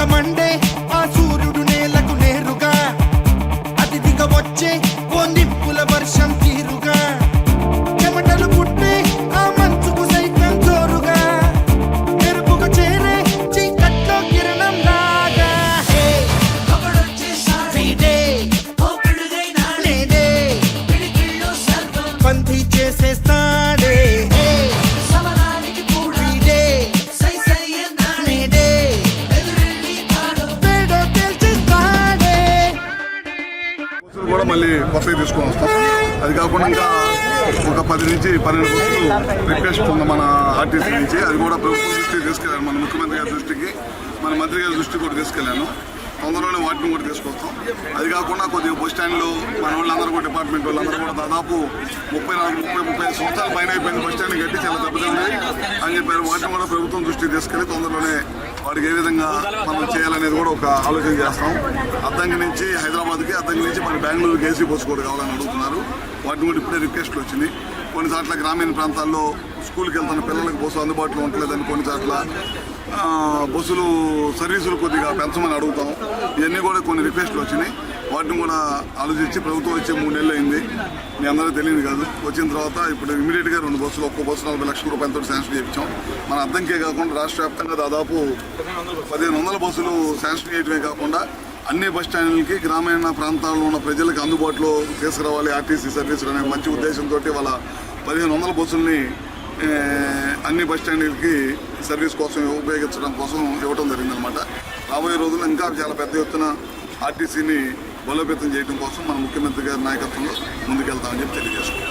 ఇక మండే ఆ కూడా మళ్ళీ కొత్తగా తీసుకొని వస్తాం. అది కాకుండా ఇంకా ఒక పది నుంచి పన్నెండు బస్సులు రిక్వెస్ట్ ఉంది మన ఆర్టీసీ నుంచి అది కూడా ప్రభుత్వం దృష్టికి తీసుకెళ్ళాను. మన ముఖ్యమంత్రి గారి దృష్టికి మన మంత్రి గారి దృష్టికి కూడా తీసుకెళ్ళాను. తొందరలోనే వాటిని కూడా తీసుకొస్తాం. అది కాకుండా కొద్దిగా బస్ స్టాండ్లో మన వాళ్ళందరూ కూడా డిపార్ట్మెంట్ వాళ్ళందరూ కూడా దాదాపు ముప్పై నాలుగు ముప్పై ముప్పై సంవత్సరాలు పైన అయిపోయింది. బస్ స్టాండ్ కట్టి చాలా దెబ్బతింది అని చెప్పారు. వాటిని కూడా ప్రభుత్వం దృష్టికి తీసుకెళ్ళి తొందరలోనే వాడికి ఏ విధంగా మనం చేయాలనేది కూడా ఒక ఆలోచన చేస్తాం. అద్దంకి నుంచి హైదరాబాద్కి అద్దంకి నుంచి మన బెంగళూరుకి ఏసీ బస్సు కూడా కావాలని అడుగుతున్నారు. వాటిని కూడా ఇప్పుడే రిక్వెస్ట్లు వచ్చినాయి కొన్ని చోట్ల గ్రామీణ ప్రాంతాల్లో స్కూల్కి వెళ్తున్న పిల్లలకు బస్సు అందుబాటులో ఉండలేదని కొన్ని చోట్ల బస్సులు సర్వీసులు కొద్దిగా పెంచమని అడుగుతాం. ఇవన్నీ కూడా కొన్ని రిక్వెస్ట్లు వచ్చినాయి. వాటిని కూడా ఆలోచించి ప్రభుత్వం వచ్చే మూడు నెలలు అయింది. మీ అందరూ తెలియదు కాదు. వచ్చిన తర్వాత ఇప్పుడు ఇమీడియట్గా రెండు బస్సులు ఒక్కో బస్సు నలభై లక్షల రూపాయలతో శాంక్షన్ చేయించాం. మన అద్దంకే కాకుండా రాష్ట్ర వ్యాప్తంగా దాదాపు పదిహేను వందల బస్సులు శాంక్షన్ చేయడమే కాకుండా అన్ని బస్ స్టాండ్లకి గ్రామీణ ప్రాంతాల్లో ఉన్న ప్రజలకు అందుబాటులో తీసుకురావాలి ఆర్టీసీ సర్వీసులు అనే మంచి ఉద్దేశంతో వాళ్ళ పదిహేను వందల బస్సుల్ని అన్ని బస్ స్టాండ్లకి సర్వీస్ కోసం ఉపయోగించడం కోసం ఇవ్వడం జరిగిందనమాట రాబోయే రోజులు ఇంకా చాలా పెద్ద ఎత్తున ఆర్టీసీని బలోపేతం చేయడం కోసం మన ముఖ్యమంత్రి గారి నాయకత్వంలో ముందుకెళ్తామని చెప్పి తెలియజేసుకుంటాం